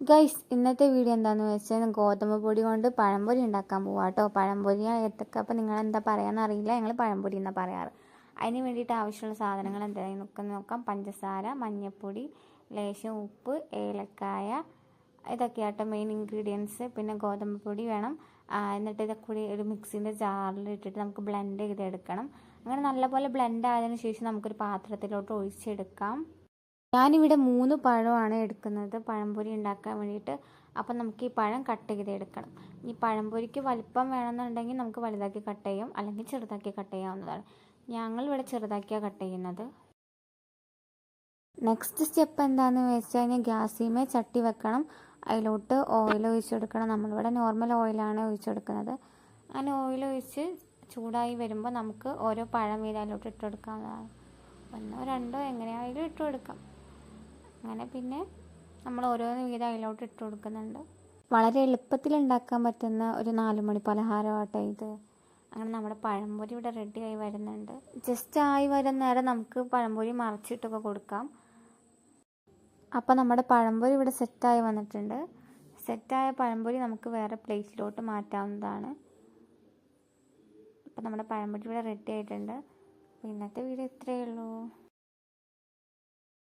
Guys ഇന്നത്തെ video എന്താണെന്ന് വെച്ചാൽ ഗോതമ്പ് പൊടി കൊണ്ട് പഴംപൊരി ഉണ്ടാക്കാൻ പോവാം കേട്ടോ പഴംപൊരി എത്തൊക്കെ അപ്പോൾ നിങ്ങൾ എന്താ പറയാന്ന് അറിയില്ല. ഞങ്ങൾ പഴംപൊരി എന്നാ പറയാറ്. അതിന് വേണ്ടിയിട്ട് ആവശ്യമുള്ള സാധനങ്ങൾ എന്തൊക്കെ നോക്കാം. പഞ്ചസാര മഞ്ഞൾപ്പൊടി ലേശം ഉപ്പ് ഏലക്കായ ഇതൊക്കെയാട്ടോ മെയിൻ ഇൻഗ്രീഡിയൻസ് പിന്നെ ഗോതമ്പ് പൊടി വേണം. എന്നിട്ട് ഇതൊക്കെ കൂടി ഒരു മിക്സിന്റെ ജാറിൽ ഇട്ടിട്ട് നമുക്ക് ബ്ലെൻഡ് ചെയ്തെടുക്കണം. അങ്ങനെ നല്ലപോലെ ബ്ലെൻഡ് ആയതിനു ശേഷം നമുക്കൊരു പാത്രത്തിലോട്ട് ഒഴിച്ചെടുക്കാം. ഞാനിവിടെ മൂന്ന് പഴമാണ് എടുക്കുന്നത്. പഴംപൊരി ഉണ്ടാക്കാൻ വേണ്ടിയിട്ട്. അപ്പം നമുക്ക് ഈ പഴം കട്ട് ചെയ്ത് എടുക്കണം. ഈ പഴംപൊരിക്ക് വലിപ്പം വേണമെന്നുണ്ടെങ്കിൽ നമുക്ക് വലുതാക്കി കട്ട് ചെയ്യാം. അല്ലെങ്കിൽ ചെറുതാക്കി കട്ട് ചെയ്യാവുന്നതാണ്. ഞങ്ങൾ ഇവിടെ ചെറുതാക്കിയാണ് കട്ട് ചെയ്യുന്നത്. നെക്സ്റ്റ് സ്റ്റെപ്പ് എന്താണെന്ന് വെച്ച് കഴിഞ്ഞാൽ ഗ്യാസിമേ ചട്ടി വെക്കണം. അതിലോട്ട് ഓയിൽ ഒഴിച്ചെടുക്കണം നമ്മളിവിടെ നോർമൽ ഓയിലാണ് ഒഴിച്ചെടുക്കുന്നത് അങ്ങനെ ഓയിൽ ഒഴിച്ച് ചൂടായി വരുമ്പോൾ നമുക്ക് ഓരോ പഴം വീതം അതിലോട്ട് ഇട്ട് കൊടുക്കാവുന്നതാണ്. ഒന്നോ രണ്ടോ എങ്ങനെയായാലും ഇട്ട് കൊടുക്കാം. അങ്ങനെ പിന്നെ നമ്മൾ ഓരോന്ന് വീതം അതിലോട്ട് ഇട്ട് കൊടുക്കുന്നുണ്ട്. വളരെ എളുപ്പത്തിൽ ഉണ്ടാക്കാൻ പറ്റുന്ന ഒരു നാലുമണി മണി പലഹാരമാട്ടോ ഇത്. അങ്ങനെ നമ്മുടെ പഴംപൊരി ഇവിടെ റെഡി ആയി വരുന്നുണ്ട്. ജസ്റ്റ് ആയി വരുന്ന നേരം നമുക്ക് പഴംപൊരി മറച്ചിട്ടൊക്കെ കൊടുക്കാം. അപ്പോൾ നമ്മുടെ പഴംപൊരി ഇവിടെ സെറ്റായി വന്നിട്ടുണ്ട്. സെറ്റായ പഴംപൊരി നമുക്ക് വേറെ പ്ലേറ്റിലോട്ട് മാറ്റാവുന്നതാണ്. അപ്പോൾ നമ്മുടെ പഴംപൊരി ഇവിടെ റെഡി ആയിട്ടുണ്ട്. ഇന്നത്തെ വീഡിയോ ഇത്രയേ ഉള്ളൂ.